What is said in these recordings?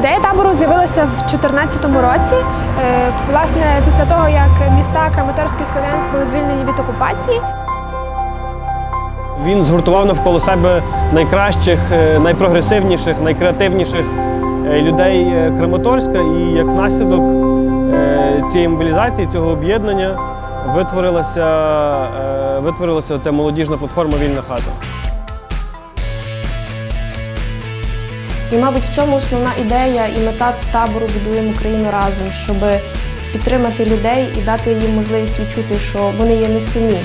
табору з'явилася в 2014 році. Е, Власне, після того, як міста Краматорськ і Слов'янськ були звільнені від окупації. Він згуртував навколо себе найкращих, е, найпрогресивніших, найкреативніших е, людей Краматорська. І як наслідок цієї мобілізації, цього об'єднання витворилася, витворилася ця молодіжна платформа Вільна хата. І, мабуть, в цьому основна ідея і мета табору будуємо Україну разом, щоб підтримати людей і дати їм можливість відчути, що вони є не самі.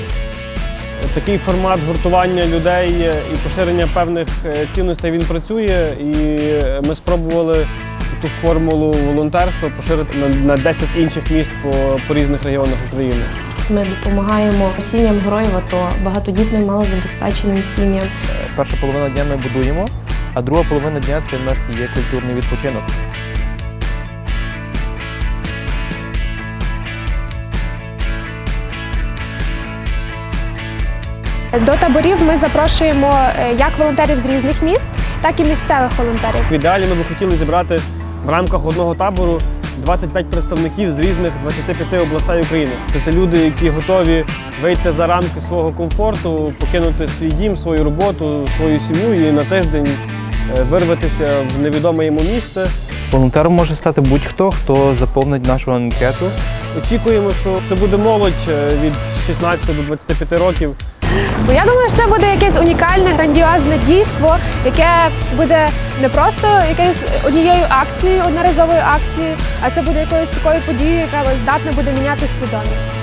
Такий формат гуртування людей і поширення певних е, цінностей він працює. І ми спробували ту формулу волонтерства поширити на- на 10 інших міст по, по різних регіонах України. Ми допомагаємо сім'ям героїв АТО, багатодітним, малозабезпеченим сім'ям. Перша половина дня ми будуємо, а друга половина дня це в нас є культурний відпочинок. До таборів ми запрошуємо е, як волонтерів з різних міст, так і місцевих волонтерів. В ідеалі ми би хотіли зібрати в рамках одного табору 25 представників з різних 25 областей України. Це люди, які готові вийти за рамки свого комфорту, покинути свій дім, свою роботу, свою сім'ю і на тиждень вирватися в невідоме йому місце. Волонтером може стати будь-хто, хто заповнить нашу анкету. Очікуємо, що це буде молодь е, від 16 до 25 років. Бо я думаю, що це буде якесь унікальне, грандіозне дійство, яке буде не просто якоюсь однією акцією, одноразовою акцією, а це буде якоюсь такою подією, яка здатна буде міняти свідомість.